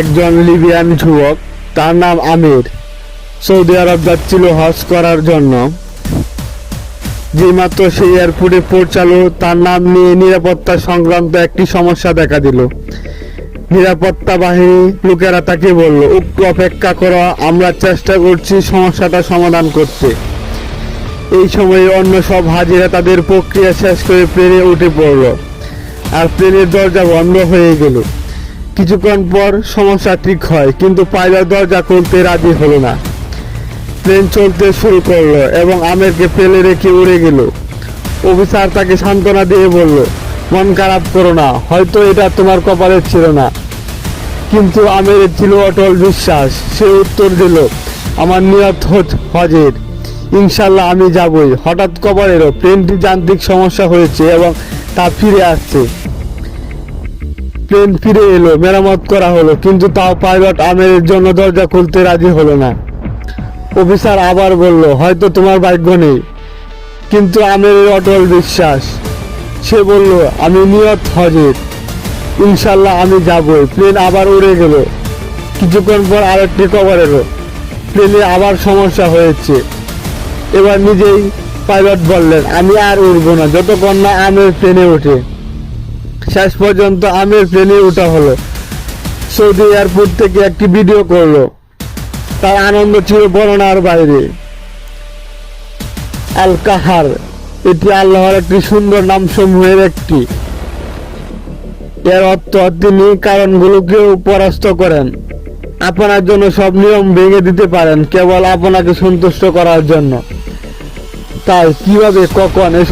একজন লিবিয়ান যুবক, তার নাম আমির। সৌদি আরব যাচ্ছিল হজ করার জন্য। যেমাত্র সেই এয়ারপোর্টে পৌঁছালো, তার নাম নিয়ে নিরাপত্তা সংক্রান্ত একটি সমস্যা দেখা দিল। নিরাপত্তা বাহিনী লোকেরা তাকে বলল একটু অপেক্ষা করো, আমরা চেষ্টা করছি সমস্যাটা সমাধান করতে। এই সময়ে অন্য সব হাজিরা তাদের প্রক্রিয়া শেষ করে প্লেনে উঠে পড়ল, আর প্লেনের দরজা বন্ধ হয়ে গেল। কিছুক্ষণ পর সমস্যা ঠিক হয়, কিন্তু পাইলট দরজা খুলতে রাজি হলো না। প্লেন চলতে শুরু করল এবং আমেরকে ফেলে রেখে উড়ে গেল। অফিসার তাকে সান্ত্বনা দিয়ে বলল, মন খারাপ করো না, হয়তো এটা তোমার কপালে ছিল না। কিন্তু আমের ছিল অটল বিশ্বাস। সে উত্তর দিল, আমার নিয়ত হজ- হজের। ইনশাল্লাহ আমি যাবই। হঠাৎ খবর এলো প্লেনটি যান্ত্রিক সমস্যা হয়েছে এবং তা ফিরে আসছে। প্লেন ফিরে এলো, মেরামত করা হলো, কিন্তু তাও পাইলট আমের জন্য দরজা খুলতে রাজি হলো না। অফিসার আবার বলল, হয়তো তোমার ভাগ্য নেই। কিন্তু আমের অটল বিশ্বাস, সে বলল, আমি নিয়ত হজের। ইনশাল্লাহ আমি যাবই প্লেন আবার উড়ে গেল। কিছুক্ষণ পর আরেকটি খবর এলো। প্লেনে আবার সমস্যা হয়েছে। এবার নিজেই পাইলট বললেন, আমি আর উড়বো না, যতক্ষণ না আমের প্লেনে ওঠে। শেষ পর্যন্ত আমের প্লেনে ওঠা হলো। সৌদি এয়ারপোর্ট থেকে একটি ভিডিও করল। তার আনন্দ ছিল বর্ণনার বাইরে। আল কাহার, এটি আল্লাহর একটি সুন্দর নাম সমূহের একটি। এর অর্থ, তিনি কারণগুলোকেও পরাস্ত করেন। আপনার জন্য সব নিয়ম ভেঙে দিতে পারেন, কেবল আপনাকে সন্তুষ্ট করার জন্য। তাই কীভাবে, কখন এসব